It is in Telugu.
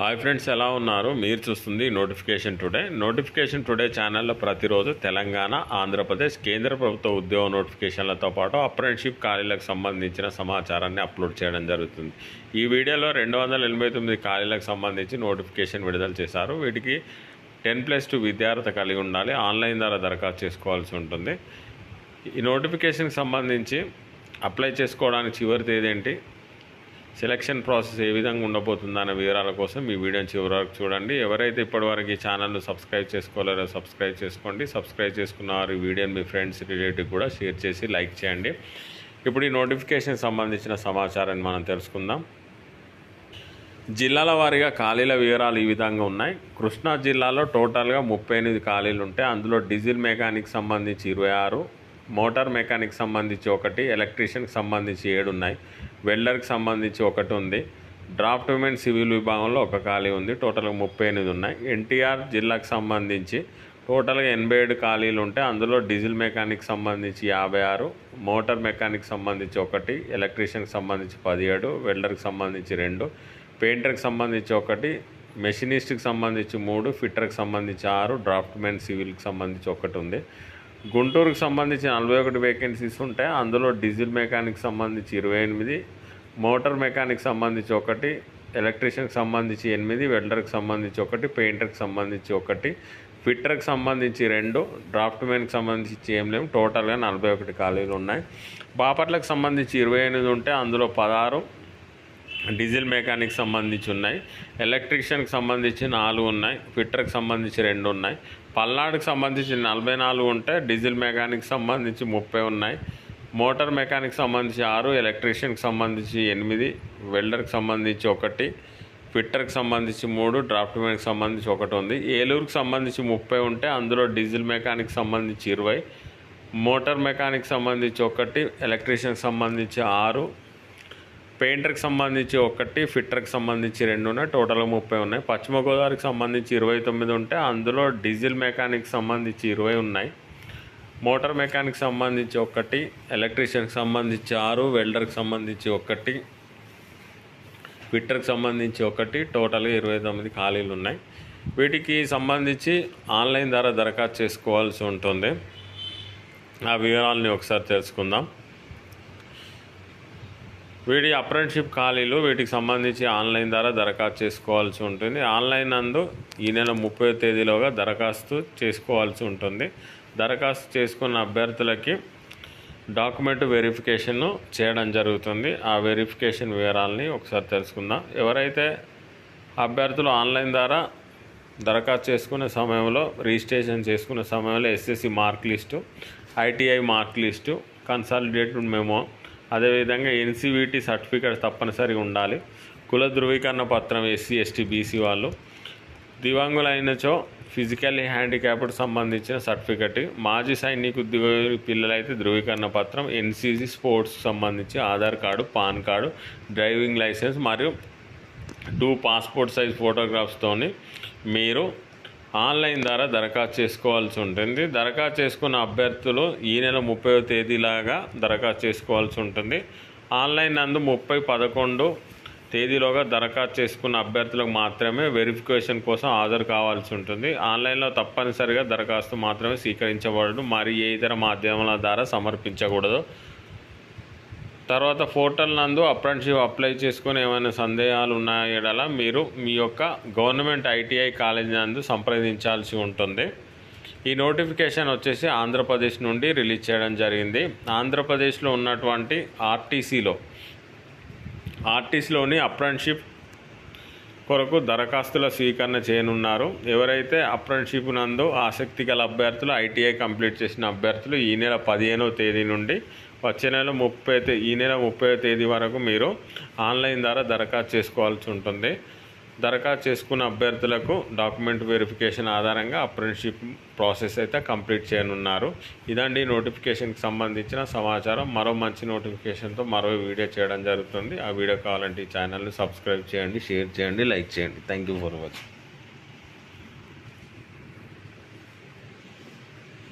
హాయ్ ఫ్రెండ్స్ ఎలా ఉన్నారు? మీరు చూస్తుంది నోటిఫికేషన్ టుడే. నోటిఫికేషన్ టుడే ఛానల్లో ప్రతిరోజు తెలంగాణ ఆంధ్రప్రదేశ్ కేంద్ర ప్రభుత్వ ఉద్యోగ నోటిఫికేషన్లతో పాటు అప్రెంటిషిప్ ఖాళీలకు సంబంధించిన సమాచారాన్ని అప్లోడ్ చేయడం జరుగుతుంది. ఈ వీడియోలో రెండు వందల ఎనభై తొమ్మిది ఖాళీలకు సంబంధించి నోటిఫికేషన్ విడుదల చేశారు. వీటికి టెన్ ప్లస్ టూ విద్యార్థి కలిగి ఉండాలి. ఆన్లైన్ ద్వారా దరఖాస్తు చేసుకోవాల్సి ఉంటుంది. ఈ నోటిఫికేషన్కి సంబంధించి అప్లై చేసుకోవడానికి చివరి తేదీ ఏంటి? సెలక్షన్ ప్రాసెస్ ఏ విధంగా ఉండబోతుందన్న వివరాల కోసం ఈ వీడియోని చివరి వరకు చూడండి. ఎవరైతే ఇప్పటివరకు ఈ ఛానల్ను సబ్స్క్రైబ్ చేసుకోలేరో సబ్స్క్రైబ్ చేసుకోండి. సబ్స్క్రైబ్ చేసుకున్న వారు ఈ వీడియోని మీ ఫ్రెండ్స్ రిలేటివ్ కూడా షేర్ చేసి లైక్ చేయండి. ఇప్పుడు ఈ నోటిఫికేషన్ సంబంధించిన సమాచారాన్ని మనం తెలుసుకుందాం. జిల్లాల వారీగా ఖాళీల వివరాలు ఈ విధంగా ఉన్నాయి. కృష్ణా జిల్లాలో టోటల్గా ముప్పై ఎనిమిది ఖాళీలు ఉంటాయి అందులో డీజిల్ మెకానిక్ సంబంధించి ఇరవై ఆరు మోటార్ మెకానిక్ సంబంధించి ఒకటి ఎలక్ట్రీషియన్కి సంబంధించి ఏడు ఉన్నాయి. వెల్డర్కి సంబంధించి ఒకటి ఉంది. డ్రాఫ్ట్ ఉమెన్ సివిల్ విభాగంలో ఒక ఖాళీ ఉంది. టోటల్గా ముప్పై ఎనిమిది ఉన్నాయి. ఎన్టీఆర్ జిల్లాకు సంబంధించి టోటల్గా ఎనభై ఏడు ఖాళీలు ఉంటాయి అందులో డీజిల్ మెకానిక్ సంబంధించి యాభై ఆరు మోటార్ మెకానిక్ సంబంధించి ఒకటి ఎలక్ట్రీషియన్కి సంబంధించి పదిహేడు వెల్డర్కి సంబంధించి రెండు పెయింటర్కి సంబంధించి ఒకటి మెషినిస్ట్కి సంబంధించి మూడు ఫిట్టర్కి సంబంధించి ఆరు డ్రాఫ్ట్మెన్ సివిల్కి సంబంధించి ఒకటి ఉంది. గుంటూరుకు సంబంధించి నలభై ఒకటి వేకెన్సీస్ ఉంటాయి అందులో డీజిల్ మెకానిక్ సంబంధించి ఇరవై ఎనిమిది మోటార్ మెకానిక్ సంబంధించి ఒకటి ఎలక్ట్రీషియన్కి సంబంధించి ఎనిమిది వెల్డర్కి సంబంధించి ఒకటి పెయింటర్కి సంబంధించి ఒకటి ఫిట్టర్కి సంబంధించి రెండు డ్రాఫ్ట్ మ్యాన్కి సంబంధించి ఏం లేవు టోటల్గా నలభై ఒకటి ఖాళీలు ఉన్నాయి బాపట్లకు సంబంధించి ఇరవై ఎనిమిది ఉంటే అందులో పదహారు డీజిల్ మెకానిక్ సంబంధించి ఉన్నాయి ఎలక్ట్రీషియన్కి సంబంధించి నాలుగు ఉన్నాయి ఫిట్టర్కి సంబంధించి రెండు ఉన్నాయి పల్నాడుకు సంబంధించి నలభై నాలుగు ఉంటే డీజిల్ మెకానిక్ సంబంధించి ముప్పై ఉన్నాయి. మోటార్ మెకానిక్ సంబంధించి ఆరు ఎలక్ట్రీషియన్కి సంబంధించి ఎనిమిది వెల్డర్కి సంబంధించి ఒకటి ఫిట్టర్కి సంబంధించి మూడు డ్రాఫ్ట్మెన్కి సంబంధించి ఒకటి ఉంది. ఏలూరుకి సంబంధించి ముప్పై ఉంటే అందులో డీజిల్ మెకానిక్ సంబంధించి ఇరవై మోటార్ మెకానిక్ సంబంధించి ఒకటి ఎలక్ట్రీషియన్కి సంబంధించి ఆరు పెయింటర్కి సంబంధించి ఒకటి ఫిట్టర్కి సంబంధించి రెండు ఉన్నాయి టోటల్గా ముప్పై ఉన్నాయి. పశ్చిమ గోదావరికి సంబంధించి ఇరవై తొమ్మిది ఉంటే అందులో డీజిల్ మెకానిక్ సంబంధించి ఇరవై ఉన్నాయి. మోటార్ మెకానిక్ సంబంధించి ఒకటి ఎలక్ట్రీషియన్కి సంబంధించి ఆరు వెల్డర్కి సంబంధించి ఒకటి ఫిట్టర్కి సంబంధించి ఒకటి టోటల్గా ఇరవై తొమ్మిది ఖాళీలు ఉన్నాయి. వీటికి సంబంధించి ఆన్లైన్ ద్వారా దరఖాస్తు చేసుకోవాల్సి ఉంటుంది. ఆ వివరాలని ఒకసారి తెలుసుకుందాం. వీటి అప్రెంటిషిప్ ఖాళీలు వీటికి సంబంధించి ఆన్లైన్ ద్వారా దరఖాస్తు చేసుకోవాల్సి ఉంటుంది. ఆన్లైన్ నందు ఈ నెల ముప్పై తేదీలోగా దరఖాస్తు చేసుకోవాల్సి ఉంటుంది. దరఖాస్తు చేసుకున్న అభ్యర్థులకి డాక్యుమెంట్ వెరిఫికేషన్ చేయడం జరుగుతుంది. ఆ వెరిఫికేషన్ వివరాలని ఒకసారి తెలుసుకుందాం. ఎవరైతే అభ్యర్థులు ఆన్లైన్ ద్వారా దరఖాస్తు చేసుకునే సమయంలో రిజిస్ట్రేషన్ చేసుకునే సమయంలో SSC mark list ITI mark list consolidated memo అదేవిధంగా ఎన్సీవీటీ సర్టిఫికేట్ తప్పనిసరిగా ఉండాలి. కుల ధృవీకరణ పత్రం ఎస్సీ ఎస్టీ బీసీ వాళ్ళు. దివాంగులైనచో ఫిజికల్లీ హ్యాండిక్యాప్డ్ సంబంధించిన సర్టిఫికెట్. మాజీ సైనిక ఉద్యోగ పిల్లలైతే ధృవీకరణ పత్రం ఎన్సీసీ స్పోర్ట్స్ సంబంధించి Aadhaar card PAN card driving licence మరియు టూ పాస్పోర్ట్ సైజ్ ఫోటోగ్రాఫ్స్తోని మీరు ఆన్లైన్ ద్వారా దరఖాస్తు చేసుకోవాల్సి ఉంటుంది. దరఖాస్తు చేసుకున్న అభ్యర్థులు ఈ నెల ముప్పై తేదీలాగా దరఖాస్తు చేసుకోవాల్సి ఉంటుంది. ఆన్లైన్ నందు ముప్పై పదకొండు తేదీలోగా దరఖాస్తు చేసుకున్న అభ్యర్థులకు మాత్రమే వెరిఫికేషన్ కోసం హాజరు కావాల్సి ఉంటుంది. ఆన్లైన్లో తప్పనిసరిగా దరఖాస్తు మాత్రమే స్వీకరించబడదు. మరి ఏ ఇతర మాధ్యమాల ద్వారా సమర్పించకూడదు. తర్వాత పోర్టల్ నందు అప్రెంటిషిప్ అప్లై చేసుకుని ఏమైనా సందేహాలు ఉన్నాయడలా మీరు మీ యొక్క గవర్నమెంట్ ఐటీఐ కాలేజ్ నందు సంప్రదించాల్సి ఉంటుంది. ఈ నోటిఫికేషన్ వచ్చేసి ఆంధ్రప్రదేశ్ నుండి రిలీజ్ చేయడం జరిగింది. ఆంధ్రప్రదేశ్లో ఉన్నటువంటి ఆర్టీసీలో ఆర్టీసీలోని అప్రెంటిషిప్ కొరకు దరఖాస్తుల స్వీకరణ చేయనున్నారు. ఎవరైతే అప్రెంటిషిప్ నందు ఆసక్తి గల అభ్యర్థులు ఐటీఐ కంప్లీట్ చేసిన అభ్యర్థులు ఈ నెల పదిహేనవ తేదీ నుండి వచ్చే నెల ముప్పై తే ఈ నెల ముప్పై తేదీ వరకు మీరు ఆన్లైన్ ద్వారా దరఖాస్తు చేసుకోవాల్సి ఉంటుంది. దరఖాస్తు చేసుకున్న అభ్యర్థులకు డాక్యుమెంట్ వెరిఫికేషన్ ఆధారంగా అప్రెంటిషిప్ ప్రాసెస్ అయితే కంప్లీట్ చేయనున్నారు. ఇదండి నోటిఫికేషన్కి సంబంధించిన సమాచారం. మరో మంచి నోటిఫికేషన్తో మరో వీడియో చేయడం జరుగుతుంది. ఆ వీడియో కావాలంటే ఈ ఛానల్ని సబ్స్క్రైబ్ చేయండి షేర్ చేయండి లైక్ చేయండి. Thank you for watching